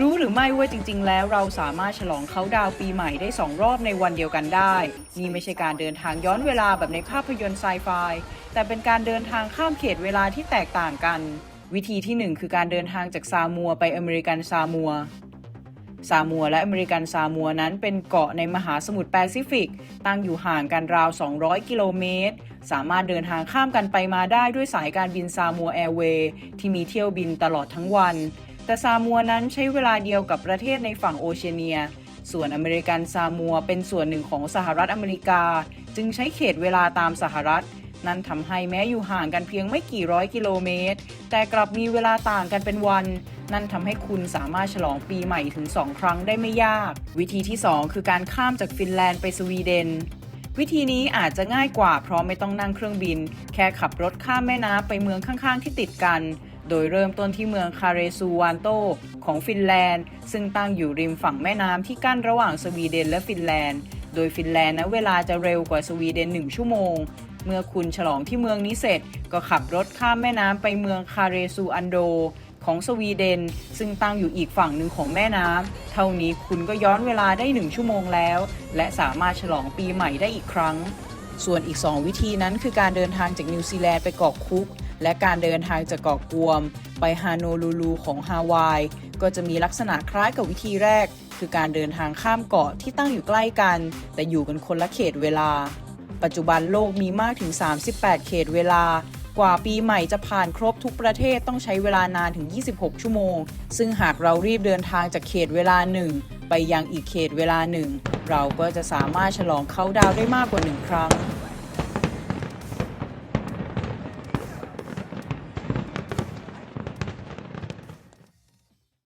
รู้หรือไม่ว่าจริง ๆ แล้วเราสามารถฉลองเขาดาวปีใหม่ได้ 2 รอบในวันเดียวกันได้ นี่ไม่ใช่การเดินทางย้อนเวลาแบบในภาพยนตร์ไซไฟ แต่เป็นการเดินทางข้ามเขตเวลาที่แตกต่างกัน วิธีที่ 1 คือการเดินทางจากซามัวไปอเมริกันซามัวซามัวและอเมริกันซามัวนั้นเป็นเกาะในมหาสมุทรแปซิฟิก ตั้งอยู่ห่างกันราว 200 กิโลเมตร สามารถเดินทางข้ามกันไปมาได้ด้วยสายการบินซามัวแอร์เวย์ที่มีเที่ยวบินตลอดทั้งวัน แต่ซามัวนั้นใช้เวลาเดียวกับประเทศในฝั่งโอเชียเนีย ส่วนอเมริกันซามัวเป็นส่วนหนึ่งของสหรัฐอเมริกา จึงใช้เขตเวลาตามสหรัฐ นั่นทำให้แม้อยู่ห่างกันเพียงไม่กี่ร้อยกิโลเมตร แต่กลับมีเวลาต่างกันเป็นวัน นั่นทำให้คุณสามารถฉลองปีใหม่ถึง 2 ครั้งได้ไม่ยาก วิธีที่ 2 คือการข้ามจากฟินแลนด์ไปสวีเดนวิธีนี้อาจจะง่ายกว่าเพราะไม่ต้องนั่งเครื่องบิน แค่ขับรถข้ามแม่น้ำไปเมืองข้างๆที่ติดกัน โดยเริ่มต้นที่เมืองคาเรซูวานโตของฟินแลนด์ ซึ่งตั้งอยู่ริมฝั่งแม่น้ำที่กั้นระหว่างสวีเดนและฟินแลนด์ โดยฟินแลนด์นะเวลาจะเร็วกว่าสวีเดน 1 ชั่วโมง เมื่อคุณฉลองที่เมืองนี้เสร็จ ก็ขับรถข้ามแม่น้ำไปเมืองคาเรซูอันโดของสวีเดน ซึ่งตั้งอยู่อีกฝั่งหนึ่งของแม่น้ำ เท่านี้คุณก็ย้อนเวลาได้ 1 ชั่วโมงแล้ว และสามารถฉลองปีใหม่ได้อีกครั้ง ส่วนอีก 2 วิธีนั้นคือการเดินทางจากนิวซีแลนด์ไปเกาะคุก และการเดินทางจากเกาะกวม ไปฮาโนลูลูของฮาวาย ก็จะมีลักษณะคล้ายกับวิธีแรก คือการเดินทางข้ามเกาะที่ตั้งอยู่ใกล้กัน แต่อยู่กันคนละเขตเวลา ปัจจุบันโลกมีมากถึง 38 เขตเวลา กว่าปีใหม่จะผ่านครบทุกประเทศต้องใช้เวลานานถึง 26 ชั่วโมง ซึ่งหากเรารีบเดินทางจากเขตเวลาหนึ่งไปยังอีกเขตเวลาหนึ่งเราก็จะสามารถฉลองเขาดาวได้มากกว่าหนึ่งครั้ง